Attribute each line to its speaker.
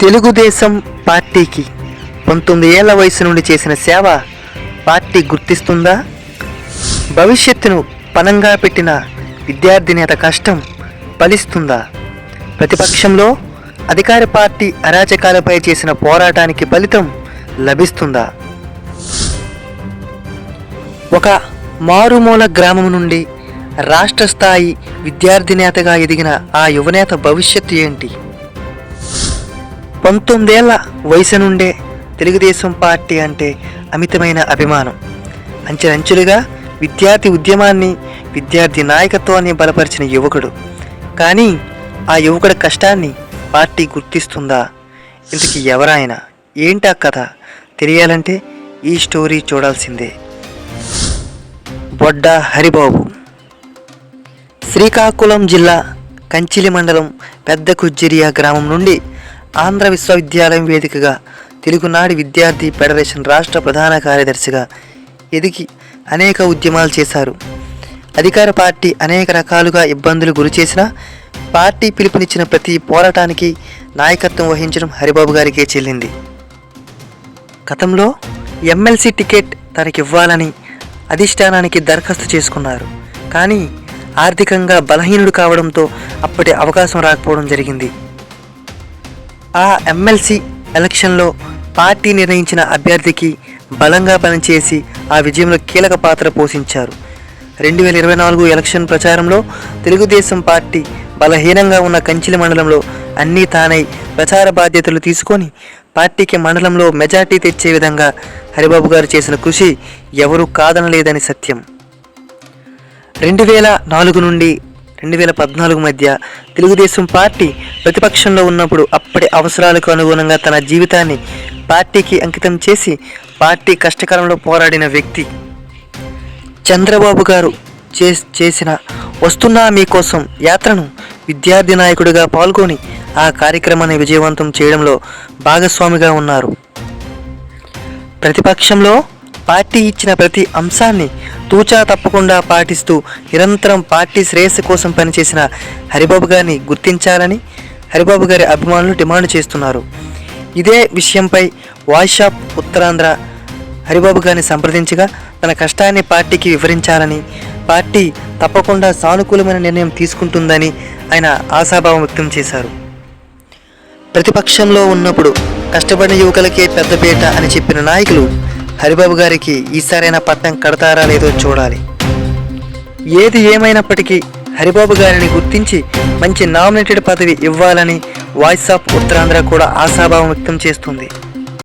Speaker 1: తెలుగుదేశం పార్టీకి పంతొమ్మిది ఏళ్ళ వయసు నుండి చేసిన సేవ పార్టీ గుర్తిస్తుందా? భవిష్యత్తును పనంగా పెట్టిన విద్యార్థి నేత కష్టం ఫలిస్తుందా? ప్రతిపక్షంలో అధికార పార్టీ అరాచకాలపై చేసిన పోరాటానికి ఫలితం లభిస్తుందా? ఒక మారుమూల గ్రామం నుండి రాష్ట్ర స్థాయి విద్యార్థి నేతగా ఎదిగిన ఆ యువనేత భవిష్యత్తు ఏంటి? పంతొమ్మిదేళ్ళ వయసు నుండే తెలుగుదేశం పార్టీ అంటే అమితమైన అభిమానం. అంచెలంచెలుగా విద్యార్థి ఉద్యమాన్ని విద్యార్థి నాయకత్వాన్ని బలపరిచిన యువకుడు. కానీ ఆ యువకుడి కష్టాన్ని పార్టీ గుర్తిస్తుందా? ఇంతకీ ఎవరాయన? ఏంటా కథ? తెలియాలంటే ఈ స్టోరీ చూడాల్సిందే. బొడ్డ హరిబాబు. శ్రీకాకుళం జిల్లా కంచిలి మండలం పెద్ద కుజ్జిరియా గ్రామం నుండి ఆంధ్ర విశ్వవిద్యాలయం వేదికగా తెలుగునాడి విద్యార్థి ఫెడరేషన్ రాష్ట్ర ప్రధాన కార్యదర్శిగా ఎదిగి అనేక ఉద్యమాలు చేశారు. అధికార పార్టీ అనేక రకాలుగా ఇబ్బందులు గురిచేసిన పార్టీ పిలుపునిచ్చిన ప్రతి పోరాటానికి నాయకత్వం వహించడం హరిబాబు గారికే చెల్లింది. గతంలో ఎమ్మెల్సీ టికెట్ తనకివ్వాలని అధిష్టానానికి దరఖాస్తు చేసుకున్నారు. కానీ ఆర్థికంగా బలహీనుడు కావడంతో అప్పటి అవకాశం రాకపోవడం జరిగింది. ఆ ఎమ్మెల్సీ ఎలక్షన్లో పార్టీ నిర్ణయించిన అభ్యర్థికి బలంగా పనిచేసి ఆ విజయంలో కీలక పాత్ర పోషించారు. రెండు వేల ఇరవై నాలుగు ఎలక్షన్ ప్రచారంలో తెలుగుదేశం పార్టీ బలహీనంగా ఉన్న కంచిలి మండలంలో అన్నీ తానై ప్రచార బాధ్యతలు తీసుకొని పార్టీకి మండలంలో మెజార్టీ తెచ్చే విధంగా హరిబాబు గారు చేసిన కృషి ఎవరూ కాదనలేదని సత్యం. రెండు వేల నాలుగు నుండి రెండు వేల పద్నాలుగు మధ్య తెలుగుదేశం పార్టీ ప్రతిపక్షంలో ఉన్నప్పుడు అప్పటి అవసరాలకు అనుగుణంగా తన జీవితాన్ని పార్టీకి అంకితం చేసి పార్టీ కష్టకాలంలో పోరాడిన వ్యక్తి. చంద్రబాబు గారు చే చేసిన వస్తున్నా మీకోసం యాత్రను విద్యార్థి నాయకుడిగా పాల్గొని ఆ కార్యక్రమాన్ని విజయవంతం చేయడంలో భాగస్వామిగా ఉన్నారు. ప్రతిపక్షంలో పార్టీ ఇచ్చిన ప్రతి అంశాన్ని తూచా తప్పకుండా పాటిస్తూ నిరంతరం పార్టీ శ్రేయస్సు కోసం పనిచేసిన హరిబాబు గారిని గుర్తించాలని హరిబాబు గారి అభిమానులు డిమాండ్ చేస్తున్నారు. ఇదే విషయంపై వాయిషాప్ ఉత్తరాంధ్ర హరిబాబు గారిని సంప్రదించగా తన కష్టాన్ని పార్టీకి వివరించాలని పార్టీ తప్పకుండా సానుకూలమైన నిర్ణయం తీసుకుంటుందని ఆయన ఆశాభావం వ్యక్తం చేశారు. ప్రతిపక్షంలో ఉన్నప్పుడు కష్టపడిన యువకులకే పెద్దపేట అని చెప్పిన నాయకులు హరిబాబు గారికి ఈసారైనా పట్టం కడతారా లేదో చూడాలి. ఏది ఏమైనప్పటికీ హరిబాబు గారిని గుర్తించి మంచి నామినేటెడ్ పదవి ఇవ్వాలని వాయిస్ ఆఫ్ ఉత్తరాంధ్ర కూడా ఆశాభావం వ్యక్తం చేస్తుంది.